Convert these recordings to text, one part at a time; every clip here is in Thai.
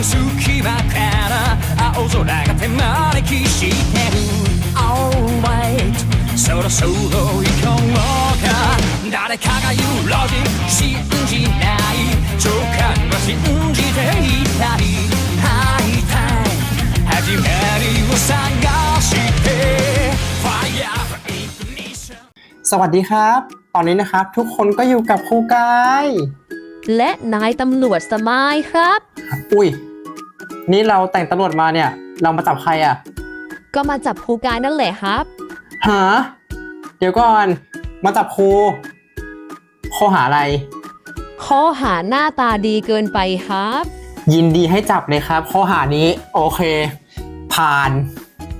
と隙間から青空が手招きしてる Alright そろそろ行こうか誰かが言うロジン信じない直感は信じていたい会いたい始まりを探して Fire Ignition สวัสดีครับ ตอนนี้นะครับ ทุกคนก็อยู่กับครูกาย และนายตำรวจสมายครับ อุ้ย นี่เราแต่งตำรวจมาเนี่ย เรามาจับใครอะก็มาจับครูกายนั่นแหละครับ หา เดี๋ยวก่อน มาจับครูข้อหาอะไร ข้อหาหน้าตาดีเกินไปครับ ยินดีให้จับเลยครับ ข้อหานี้โอเค ผ่าน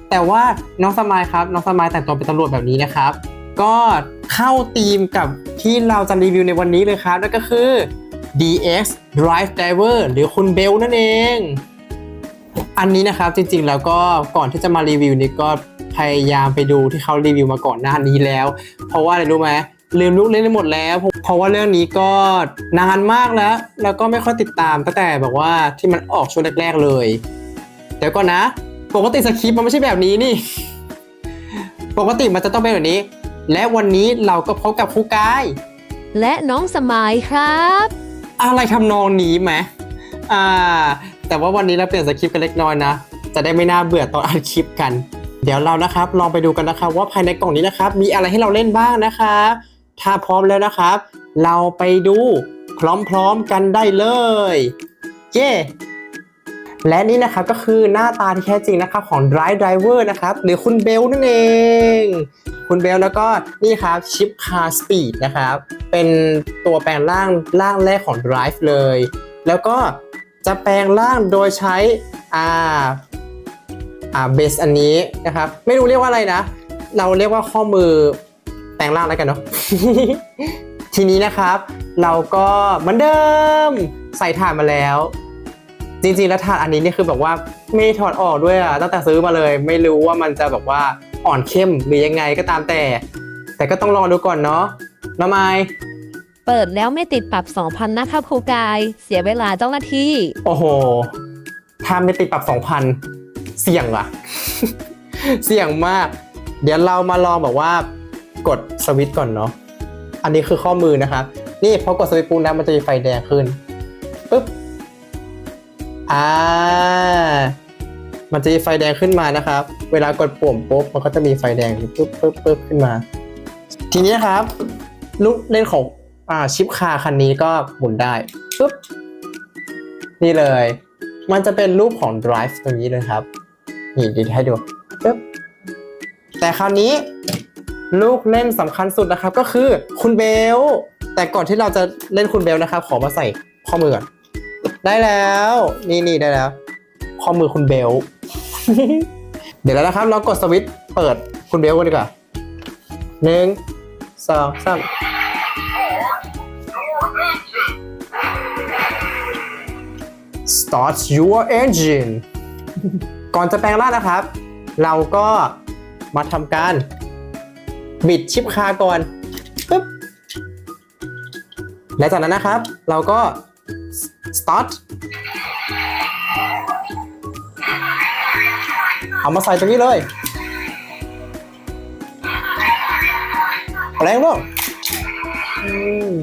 แต่ว่าน้องสมายครับ น้องสมายแต่งตัวเป็นตำรวจแบบนี้นะครับ ก็เข้าธีมกับที่เราจะรีวิวในวันนี้เลยครับนั่นก็คือ DX Drive Driver หรือคุณเบลนั่นเอง อันนี้นะครับจริงๆแล้วก็ก่อนที่จะมารีวิวนี้ก็พยายามไปดูที่เขารีวิวมาก่อนหน้านี้แล้ว เพราะว่าอะไรรู้ไหมลืมลูกเล่นไปหมดแล้ว เพราะว่าเรื่องนี้ก็นานมากแล้ว แล้วก็ไม่ค่อยติดตามตั้งแต่แบบว่าที่มันออกช่วงแรกๆเลยเดี๋ยวก่อนนะ ปกติสคริปต์มันไม่ใช่แบบนี้นี่ ปกติมันจะต้องเป็นแบบนี้ และวันนี้เราก็พบกับครูกาย และน้องสมายครับ อะไรทำนองนี้ไหมอ่า แต่ว่าวันนี้เราเปลี่ยนสคริปต์กันเล็กน้อยนะ จะได้ไม่น่าเบื่อตอนอัดคลิปกัน เดี๋ยวเรานะครับลองไปดูกันนะครับ ว่าภายในกล่องนี้นะครับ มีอะไรให้เราเล่นบ้างนะคะถ้าพร้อมแล้วนะครับ เราไปดูพร้อมๆกันได้เลย เย้ และนี่นะครับก็คือหน้าตาที่แท้จริงนะครับของ Drive Driver นะครับหรือคุณเบลนั่นเอง คุณเบลแล้วก็นี่ครับชิป Car Speed นะครับเป็นตัวแปลงร่างร่างแรกของ Drive เลย แล้วก็จะแปลงร่างโดยใช้อ่าอ่าเบสอันนี้นะครับไม่รู้เรียกว่าอะไรนะ เราเรียกว่าข้อมือแปลงร่างแล้วกันเนาะทีนี้นะครับ เราก็เหมือนเดิมใส่ถ่านมาแล้ว จริงๆแล้วถ่านอันนี้นี่คือแบบว่าไม่ได้ถอดออกด้วยอะตั้งแต่ซื้อมาเลย ไม่รู้ว่ามันจะแบบว่าอ่อนเข้มหรือยังไงก็ตามแต่ แต่ก็ต้องลองดูก่อนเนาะน้องไม้เปิดแล้วไม่ติดปรับ 2,000นะครับครูกาย เสียเวลาเจ้าหน้าที่ โอ้โห ถ้าไม่ติดปรับสองพันเสี่ยงว่ะ เสี่ยงมาก เดี๋ยวเรามาลองแบบว่ากดสวิตช์ก่อนเนาะ อันนี้คือข้อมือนะครับ นี่พอกดสวิตช์ปุ๊บนะมันจะมีไฟแดงขึ้นปุ๊บ อ่า มันจะมีไฟแดงขึ้นมานะครับ เวลากดปุ่มปุ๊บ มันก็จะมีไฟแดงปุ๊บปุ๊บปุ๊บขึ้นมา ทีนี้ครับ ลูกเล่นของอ่าชิปคาคันนี้ก็หมุนได้ปุ๊บ นี่เลย มันจะเป็นรูปของ drive ตรงนี้เลยครับ นี่ดีให้ดูปึ๊บ แต่คราวนี้ลูกเล่นสำคัญสุดนะครับก็คือคุณเบล แต่ก่อนที่เราจะเล่นคุณเบลนะครับ ขอมาใส่ข้อมือก่อน ได้แล้ว นี่นี่ได้แล้วข้อมือคุณเบล เดี๋ยวแล้วนะครับ เรากดสวิตช์เปิดคุณเบลกันดีกว่าหนึ่งสองสาม start your engine ก่อนจะแปลงร่างนะครับ เราก็มาทำการ บิดชิปคาก่อนปึ๊บและจากนั้นนะครับ เราก็ start เอามาใส่ตรงนี้เลยแรงบ้างอืม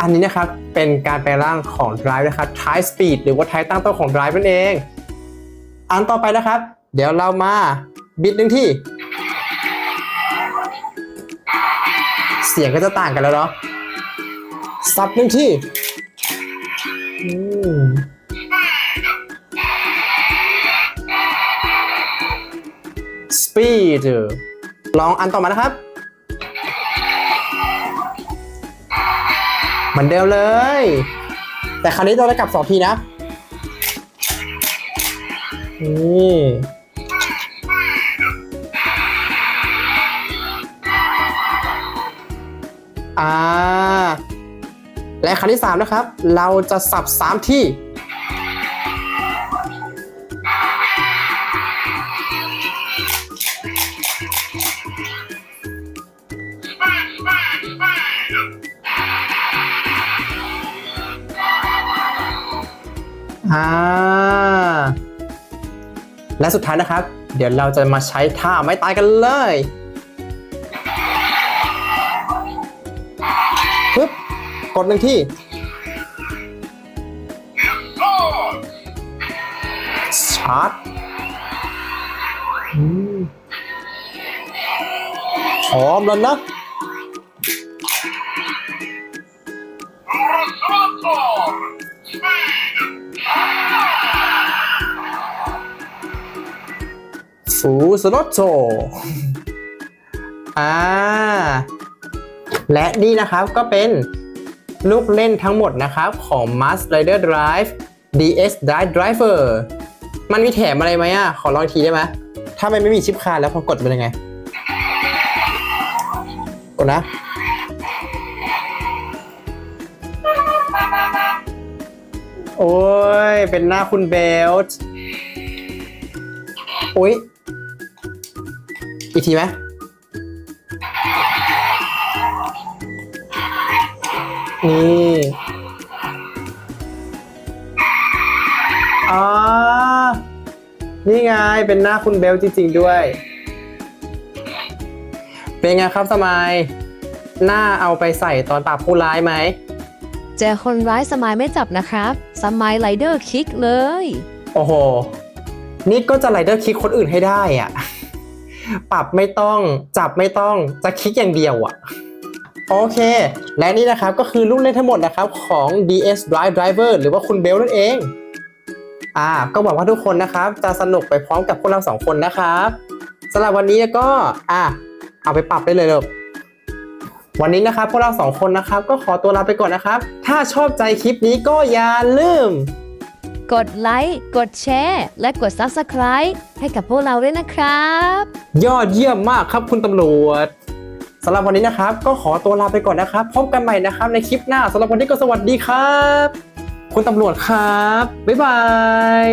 อันนี้นะครับเป็นการแปลร่างของ Drive นะครับ Type Speed หรือว่า Type ตั้งต้นของ Drive นั่นเอง อันต่อไปนะครับ เดี๋ยวเรามาบิดหนึ่งที่ เสียงก็จะต่างกันแล้วเนาะซับหนึ่งที่อืมสปีดลองอันต่อมานะครับ เหมือนเดิมเลย แต่คราวนี้เราจะกลับสองทีนะนี่่า และครั้งที่ 3 นะครับ เราจะสับ 3 ที่ อ่า และสุดท้ายนะครับ เดี๋ยวเราจะมาใช้ท่าไม้ตายกันเลย กดหนึ่งที่ ชาร์จพร้อมแล้วนะฟูสโลโตอ่า และนี่นะครับก็เป็น ลูกเล่นทั้งหมดนะครับ ของ Mass Rider Drive DS Drive Driver มันมีแถมอะไรไหมอะ ขอลองทีได้ไหมถ้ามันไม่มีชิปคาร์แล้วพอกดเป็นยังไง กดนะ โอ้ย เป็นหน้าคุณเบลต์อุ้ย อีกทีไหม นี่อ๋อ นี่ไง เป็นหน้าคุณเบลจริง ๆ ด้วย เป็นไงครับสมาย หน้าเอาไปใส่ตอนปราบผู้ร้ายไหม เจอคนร้ายสมัยไม่จับนะครับ สมัยไรเดอร์คิกเลย โอ้โห นี่ก็จะไรเดอร์คิกคนอื่นให้ได้อะ ปรับไม่ต้อง จับไม่ต้อง จะคลิกอย่างเดียวอะ โอเค และนี่นะครับก็คือลูกเล่นทั้งหมดนะครับของ DS Drive Driver หรือว่าคุณเบลนั่นเอง อ่า ก็หวังว่าทุกคนนะครับจะสนุกไปพร้อมกับพวกเราสองคนนะครับสำหรับวันนี้ก็ อะเอาไปปรับได้เลยเลยวันนี้นะครับพวกเราสองคนนะครับก็ขอตัวลาไปก่อนนะครับ ถ้าชอบใจคลิปนี้ก็อย่าลืม กดไลค์ กดแชร์ และกด Subscribe ให้กับพวกเราด้วยนะครับ ยอดเยี่ยมมากครับคุณตำรวจ สำหรับวันนี้นะครับ ก็ขอตัวลาไปก่อนนะครับ พบกันใหม่นะครับในคลิปหน้าสำหรับวันนี้ก็สวัสดีครับ คุณตำรวจครับ บ๊ายบาย